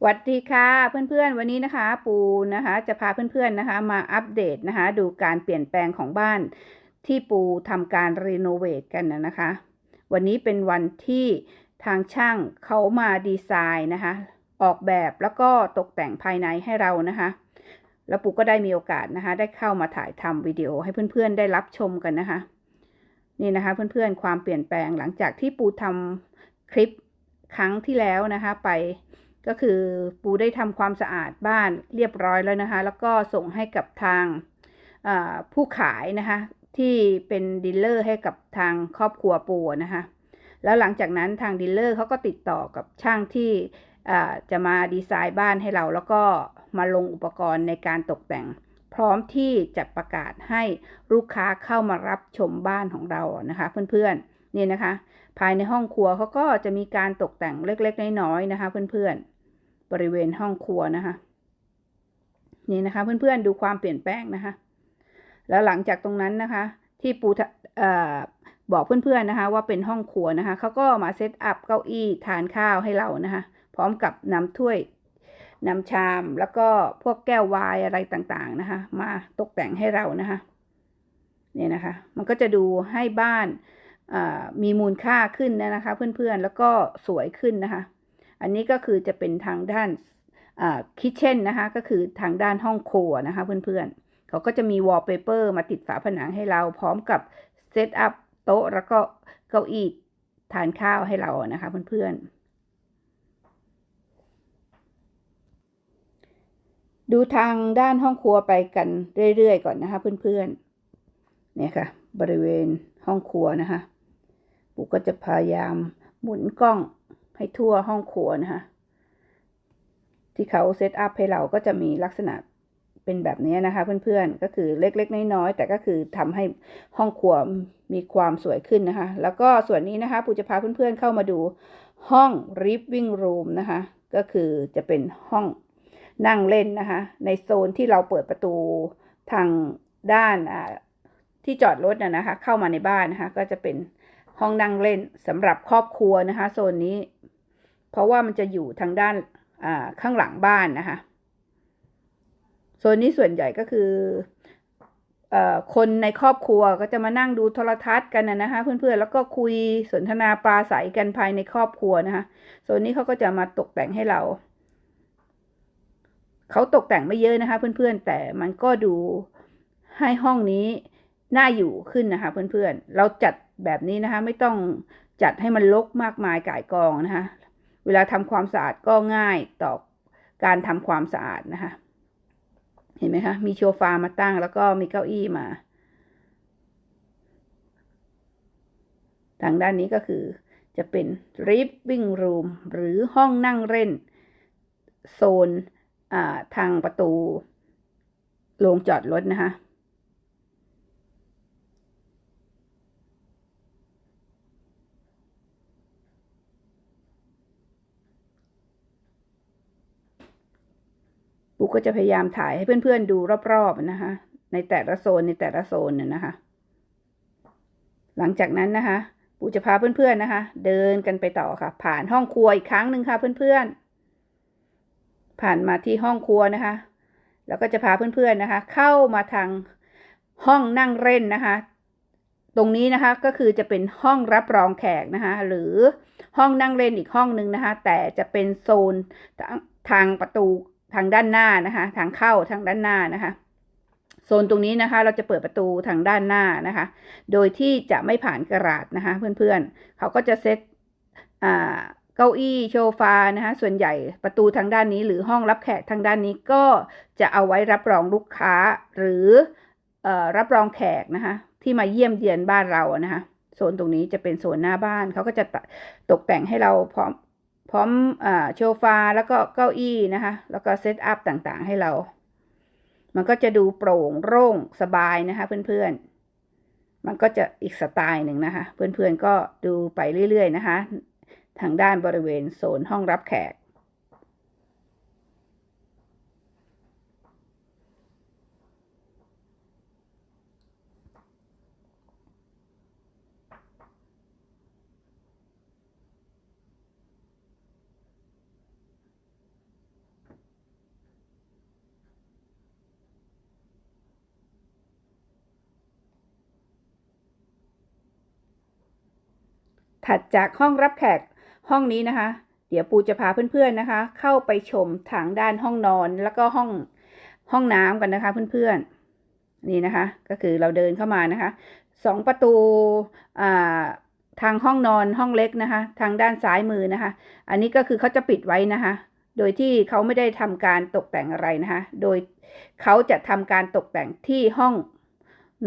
สวัสดีค่ะเพื่อนๆวันนี้นะคะ ปูนะคะจะพาเพื่อนๆนะคะ มาอัปเดตนะคะ ดูการเปลี่ยนแปลงของบ้านที่ปูทำการรีโนเวทกันนะนะคะ วันนี้เป็นวันที่ทางช่างเขามาดีไซน์นะคะ ออกแบบแล้วก็ตกแต่งภายในให้เรานะคะ แล้วปูก็ได้มีโอกาสนะคะ ได้เข้ามาถ่ายทำวิดีโอให้เพื่อนๆได้รับชมกันนะคะ นี่นะคะเพื่อนๆความเปลี่ยนแปลงหลังจากที่ปูทำคลิปครั้งที่แล้วนะคะไป ก็คือปูได้ทำความสะอาดบ้านเรียบร้อยแล้วนะคะ แล้วก็ส่งให้กับทางผู้ขายนะคะที่เป็นดีลเลอร์ให้กับทางครอบครัวปูนะคะแล้วหลังจากนั้นทางดีลเลอร์เขาก็ติดต่อกับช่างที่จะมาดีไซน์บ้านให้เรา แล้วก็มาลงอุปกรณ์ในการตกแต่ง พร้อมที่จะประกาศให้ลูกค้าเข้ามารับชมบ้านของเรานะคะ เพื่อนๆนี่นะคะ ภายในห้องครัวเขาก็จะมีการตกแต่งเล็กๆน้อยๆนะคะ เพื่อนๆ บริเวณห้องครัวนะคะ นี่นะคะ เพื่อนๆดูความเปลี่ยนแปลงนะคะ แล้วหลังจากตรงนั้นนะคะ ที่ปูบอกเพื่อนๆนะคะ ว่าเป็นห้องครัวนะคะเขาก็มาเซตอัพเก้าอี้ทานข้าวให้เรานะคะ พร้อมกับนำถ้วยนำชามแล้วก็พวกแก้ววายอะไรต่างๆนะคะ มาตกแต่งให้เรานะคะเนี่ยนะคะ มันก็จะดูให้บ้านมีมูลค่าขึ้นนะคะ เพื่อนๆแล้วก็สวยขึ้นนะคะ อันนี้ก็คือจะเป็นทางด้านคิทเช่นนะคะ ก็คือทางด้านห้องครัวนะคะเพื่อนๆ เขาก็จะมีวอลเปเปอร์มาติดฝาผนังให้เราพร้อมกับเซตอัพโต๊ะแล้วก็เก้าอี้ทานข้าวให้เรานะคะเพื่อนๆดูทางด้านห้องครัวไปกันเรื่อยๆก่อนนะคะเพื่อนๆ เนี่ยค่ะ บริเวณห้องครัวนะคะปูก็จะพยายามหมุนกล้อง ให้ทั่วห้องครัวนะคะที่เขาเซตอัพให้เราก็จะมีลักษณะเป็นแบบนี้นะคะ เพื่อนๆก็คือเล็กๆน้อยๆแต่ก็คือทำให้ห้องครัวมีความสวยขึ้นนะคะ แล้วก็ส่วนนี้นะคะปูจะพาเพื่อนๆเข้ามาดูห้องริฟวิ่งรูมนะคะ ก็คือจะเป็นห้องนั่งเล่นนะคะ ในโซนที่เราเปิดประตูทางด้านที่จอดรถนะนะคะ เข้ามาในบ้านนะคะ ก็จะเป็นห้องนั่งเล่นสำหรับครอบครัวนะคะ โซนนี้ เพราะว่ามันจะอยู่ทางด้านข้างหลังบ้านนะคะโซนนี้ส่วนใหญ่ก็คือคนในครอบครัวก็จะมานั่งดูโทรทัศน์กันนะคะเพื่อนๆแล้วก็คุยสนทนาปราศัยกันภายในครอบครัวนะคะโซนนี้เขาก็จะมาตกแต่งให้เราเขาตกแต่งไม่เยอะนะคะ เพื่อนๆ แต่มันก็ดูให้ห้องนี้น่าอยู่ขึ้นนะคะ เพื่อนๆ เราจัดแบบนี้นะคะ ไม่ต้องจัดให้มันลกมากมายก่ายกองนะคะ เวลาทำความสะอาดก็ง่ายต่อการทำความสะอาดนะคะ เห็นไหมคะ มีโชฟามาตั้งแล้วก็มีเก้าอี้มา ทางด้านนี้ก็คือจะเป็น living room หรือห้องนั่งเล่น โซนทางประตูโรงจอดรถนะคะ ปูก็จะพยายามถ่ายให้เพื่อนๆดูรอบๆนะคะ ในแต่ละโซนในแต่ละโซนน่ยนะคะ หลังจากนั้นนะคะปูจะพาเพื่อนๆนะคะ เดินกันไปต่อค่ะ ผ่านห้องครัวอีกครั้งหนึ่งค่ะเพื่อนๆ ผ่านมาที่ห้องครัวนะคะ แล้วก็จะพาเพื่อนๆนะคะ เข้ามาทางห้องนั่งเล่นนะคะ ตรงนี้นะคะก็คือจะเป็นห้องรับรองแขกนะคะ หรือห้องนั่งเล่นอีกห้องหนึ่งนะคะ แต่จะเป็นโซนทางประตู ทางด้านหน้านะคะ ทางเข้าทางด้านหน้านะคะโซนตรงนี้นะคะเราจะเปิดประตูทางด้านหน้านะคะ โดยที่จะไม่ผ่านกระดาษนะคะ เพื่อนๆ เขาก็จะเซตเก้าอี้โชฟานะคะส่วนใหญ่ประตูทางด้านนี้ หรือห้องรับแขกทางด้านนี้ก็จะเอาไว้รับรองลูกค้าหรืออรับรองแขกนะคะที่มาเยี่ยมเยียนบ้านเรานะคะโซนตรงนี้จะเป็นโซนหน้าบ้านเขาก็จะตกแต่งให้เราพร้อม พร้อมอโชฟาแล้วก็เก้าอี้นะคะ แล้วก็เซตอัพต่างๆให้เรา มันก็จะดูโปร่งโล่งสบายนะคะเพื่อนๆ มันก็จะอีกสไตล์หนึ่งนะคะ เพื่อนๆก็ดูไปเรื่อยๆนะคะ ทางด้านบริเวณโซนห้องรับแขก ถัดจากห้องรับแขกห้องนี้นะคะ เดี๋ยวปูจะพาเพื่อนๆนะคะ เข้าไปชมทางด้านห้องนอนแล้วก็ห้องห้องน้ำกันนะคะเพื่อนๆนี่นะคะ ก็คือเราเดินเข้ามานะคะสองประตูอ่าทางห้องนอนห้องเล็กนะคะ ทางด้านซ้ายมือนะคะ อันนี้ก็คือเขาจะปิดไว้นะคะ โดยที่เขาไม่ได้ทำการตกแต่งอะไรนะคะ โดยเขาจะทำการตกแต่งที่ห้อง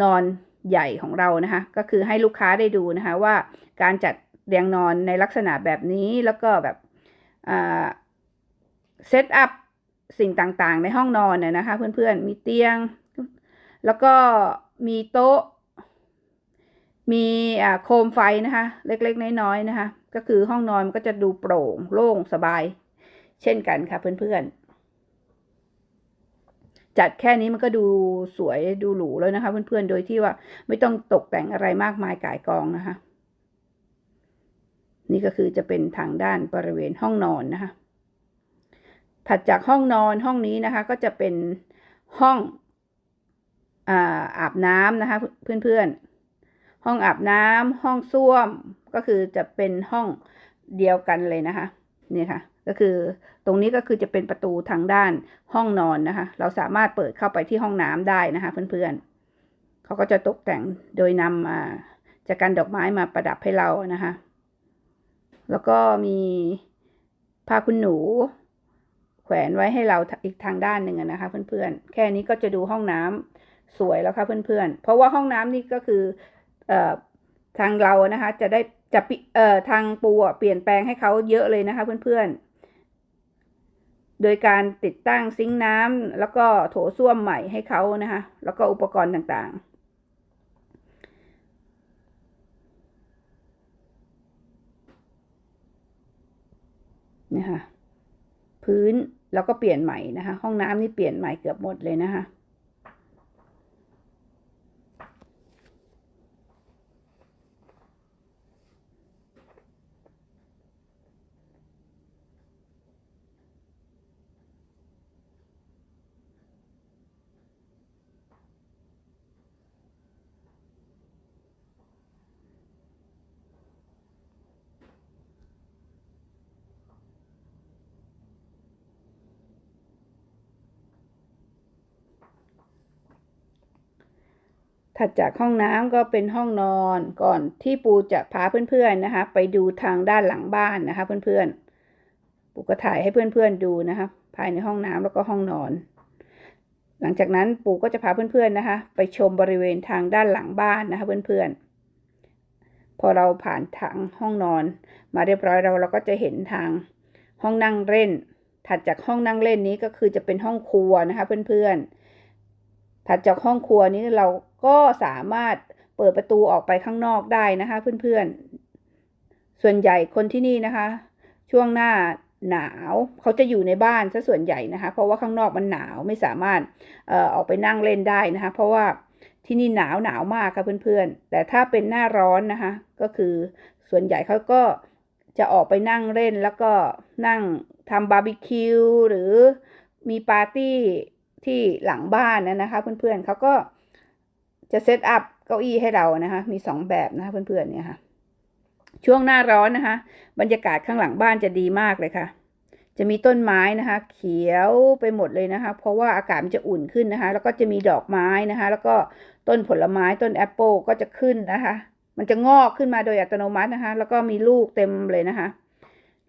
นอนใหญ่ของเรานะคะ ก็คือให้ลูกค้าได้ดูนะคะว่าการจัด เรียงนอนในลักษณะแบบนี้แล้วก็แบบเซตอัพสิ่งต่างๆ ในห้องนอนน่ยนะคะ เพื่อนๆ มีเตียง แล้วก็มีโต๊ะ มีโคมไฟนะคะ เล็กๆ น้อยๆนะคะ ก็คือห้องนอนมันก็จะดูโปร่งโล่งสบาย เช่นกันค่ะเพื่อนๆ จัดแค่นี้มันก็ดูสวยดูหรูแล้วนะคะ เพื่อนๆ โดยที่ว่าไม่ต้องตกแต่งอะไรมากมายก่ายกองนะคะ นี่ก็คือจะเป็นทางด้านบริเวณห้องนอนนะคะ ถัดจากห้องนอนห้องนี้นะคะ ก็จะเป็นห้องอาอาบน้ำนะคะเพื่อนๆ ห้องอาบน้ำห้องส้วมก็คือจะเป็นห้องเดียวกันเลยนะคะนี่ค่ะก็คือตรงนี้ก็คือจะเป็นประตูทางด้านห้องนอนนะคะ เราสามารถเปิดเข้าไปที่ห้องน้ำได้นะคะเพื่อนๆเขาก็จะตกแต่งโดยนำมาจากการดอกไม้มาประดับให้เรานะคะ แล้วก็มีผ้าคุณหนู แขวนไว้ให้เราอีกทางด้านหนึ่งนะคะ เพื่อนๆ แค่นี้ก็จะดูห้องน้ำสวยแล้วค่ะเพื่อนๆ เพราะว่าห้องน้ำนี่ก็คือเอ่อทางเรานะคะ จะได้จะเอ่อทางปูเปลี่ยนแปลงให้เขาเยอะเลยนะคะ เพื่อนๆโดยการติดตั้งซิงค์น้ำแล้วก็โถส้วมใหม่ให้เขานะคะ แล้วก็อุปกรณ์ต่างๆ นะคะพื้นแล้วก็เปลี่ยนใหม่นะคะ ห้องน้ำนี่เปลี่ยนใหม่เกือบหมดเลยนะคะ ถัดจากห้องน้ำก็เป็นห้องนอนก่อนที่ปูจะพาเพื่อนๆนะคะ ไปดูทางด้านหลังบ้านนะคะ เพื่อนๆ ปูก็ถ่ายให้เพื่อนๆดูนะคะ ภายในห้องน้ำแล้วก็ห้องนอน หลังจากนั้นปูก็จะพาเพื่อนๆนะคะ ไปชมบริเวณทางด้านหลังบ้านนะคะ เพื่อนๆ พอเราผ่านทางห้องนอน มาเรียบร้อยเราเราก็จะเห็นทางห้องนั่งเล่น ถัดจากห้องนั่งเล่นนี้ก็คือจะเป็นห้องครัวนะคะ เพื่อนๆ ถัดจากห้องครัวนี้เรา ก็สามารถเปิดประตูออกไปข้างนอกได้นะคะ เพื่อนๆ ส่วนใหญ่คนที่นี่นะคะ ช่วงหน้าหนาวเขาจะอยู่ในบ้านซะส่วนใหญ่นะคะ เพราะว่าข้างนอกมันหนาวไม่สามารถเอ่อออกไปนั่งเล่นได้นะคะ เพราะว่าที่นี่หนาวหนาวมากค่ะเพื่อนๆ แต่ถ้าเป็นหน้าร้อนนะคะ ก็คือส่วนใหญ่เขาก็จะออกไปนั่งเล่นแล้วก็นั่งทำบาร์บีคิวหรือมีปาร์ตี้ที่หลังบ้านนะคะ เพื่อนๆเขาก็ จะเซตอัพเก้าอี้ให้เรานะคะ มีสองแบบนะคะเพื่อนๆเนี่ยค่ะ ช่วงหน้าร้อนนะคะ บรรยากาศข้างหลังบ้านจะดีมากเลยค่ะ จะมีต้นไม้นะคะ เขียวไปหมดเลยนะคะ เพราะว่าอากาศมันจะอุ่นขึ้นนะคะ แล้วก็จะมีดอกไม้นะคะ แล้วก็ต้นผลไม้ต้นแอปเปิลก็จะขึ้นนะคะ มันจะงอกขึ้นมาโดยอัตโนมัตินะคะ แล้วก็มีลูกเต็มเลยนะคะ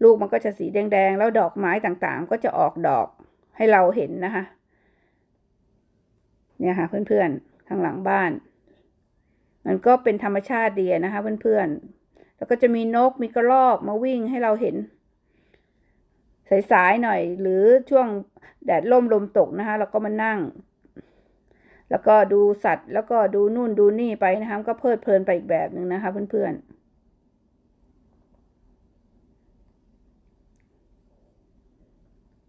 ลูกมันก็จะสีแดงๆแล้วดอกไม้ต่างๆ ก็จะออกดอกให้เราเห็นนะคะ เนี่ยค่ะเพื่อนๆ ข้างหลังบ้าน มันก็เป็นธรรมชาติดีนะคะเพื่อนๆ แล้วก็จะมีนกมีกระรอกมาวิ่งให้เราเห็น สายๆหน่อย หรือช่วงแดดล่มลมตกนะคะเราก็มานั่ง แล้วก็ดูสัตว์ แล้วก็ดูนู่นดูนี่ไปนะคะก็เพลิดเพลินไปอีกแบบหนึ่งนะคะเพื่อนๆ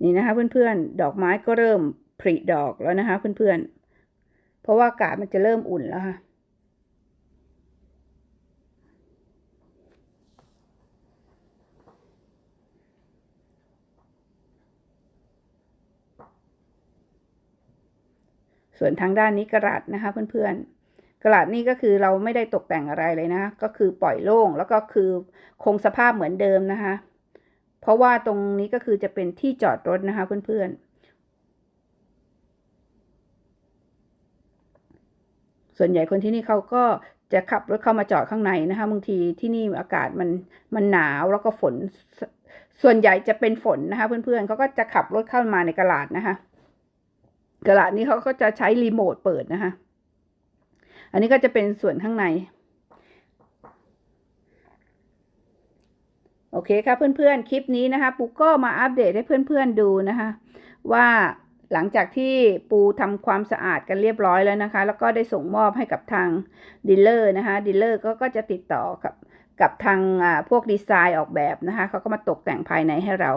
นี่นะคะเพื่อนๆ ดอกไม้ก็เริ่มผลิดอกแล้วนะคะเพื่อนๆ เพราะว่าอากาศมันจะเริ่มอุ่นแล้วค่ะส่วนทางด้านนี้กระดาษนะคะเพื่อนๆกระดาษนี่ก็คือเราไม่ได้ตกแต่งอะไรเลยนะ ก็คือปล่อยโล่งแล้วก็คือคงสภาพเหมือนเดิมนะคะ เพราะว่าตรงนี้ก็คือจะเป็นที่จอดรถนะคะเพื่อนๆ ส่วนใหญ่คนที่นี่เขาก็จะขับรถเข้ามาจอดข้างในนะคะบางทีที่นี่อากาศมันมันหนาวแล้วก็ฝน ส่วนใหญ่จะเป็นฝนนะคะ เพื่อนๆเขาก็จะขับรถเข้ามาในกระดาษนะคะกระดาษนี้เขาก็จะใช้รีโมทเปิดนะคะ อันนี้ก็จะเป็นส่วนข้างใน โอเคค่ะเพื่อนๆ คลิปนี้นะคะปูก็มาอัปเดตให้เพื่อนๆดูนะคะ ว่า หลังจากที่ปูทำความสะอาดกันเรียบร้อยแล้วนะคะ แล้วก็ได้ส่งมอบให้กับทางดีลเลอร์นะคะดีลเลอร์ก็ก็จะติดต่อกับกับทางพวกดีไซน์ออกแบบนะคะเขาก็มาตกแต่งภายในให้เรา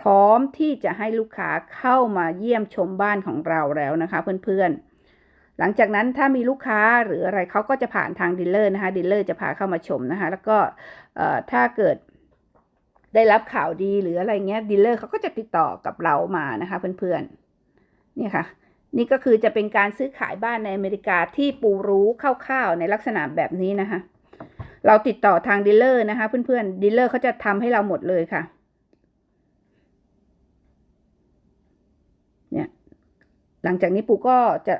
พร้อมที่จะให้ลูกค้าเข้ามาเยี่ยมชมบ้านของเราแล้วนะคะเพื่อนๆ หลังจากนั้นถ้ามีลูกค้าหรืออะไรเขาก็จะผ่านทางดีลเลอร์นะคะดีลเลอร์จะพาเข้ามาชมนะคะ แล้วก็ถ้าเกิดได้รับข่าวดีหรืออะไรเงี้ยดีลเลอร์เขาก็จะติดต่อกับเรามานะคะเพื่อนๆ นี่ค่ะ นี่ก็คือจะเป็นการซื้อขายบ้านในอเมริกาที่ปูรู้คร่าวๆในลักษณะแบบนี้นะคะ เราติดต่อทางดีลเลอร์นะคะ เพื่อนๆดีลเลอร์เขาจะทำให้เราหมดเลยค่ะ เนี่ย หลังจากนี้ปูก็จะ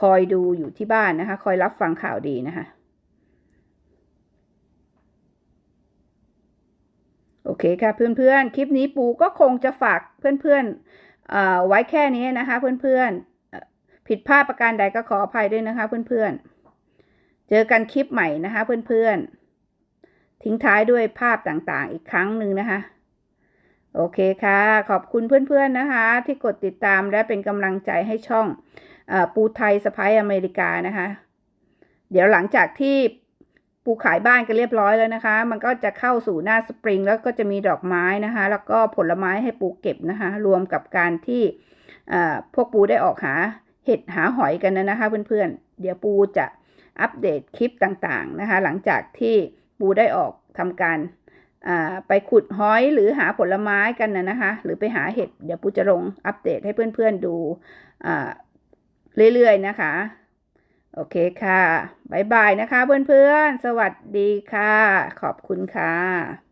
คอยดูอยู่ที่บ้านนะคะ คอยรับฟังข่าวดีนะคะ โอเคค่ะเพื่อนๆ คลิปนี้ปูก็คงจะฝากเพื่อนๆ ไว้แค่นี้นะคะเพื่อนๆ ผิดพลาดประการใดก็ขออภัยด้วยนะคะเพื่อนๆ เจอกันคลิปใหม่นะคะเพื่อนๆ ทิ้งท้ายด้วยภาพต่างๆ อีกครั้งหนึ่งนะคะ โอเคค่ะ ขอบคุณเพื่อนๆนะคะ ที่กดติดตามและเป็นกำลังใจให้ช่องอปูไทยสไปอเมริกานะคะ เดี๋ยวหลังจากที่ ปูขายบ้านกันเรียบร้อยแล้วนะคะ มันก็จะเข้าสู่หน้าสปริงแล้วก็จะมีดอกไม้นะคะ แล้วก็ผลไม้ให้ปูเก็บนะคะ รวมกับการที่พวกปูได้ออกหาเห็ดหาหอยกันนะคะเพื่อนๆ เดี๋ยวปูจะอัปเดตคลิปต่างๆนะคะ หลังจากที่ปูได้ออกทำการไปขุดหอยหรือหาผลไม้กันนะนะคะ หรือไปหาเห็ด เดี๋ยวปูจะลงอัปเดตให้เพื่อนๆดูเรื่อยๆนะคะ โอเคค่ะบายบายนะคะเพื่อนๆ สวัสดีค่ะ ขอบคุณค่ะ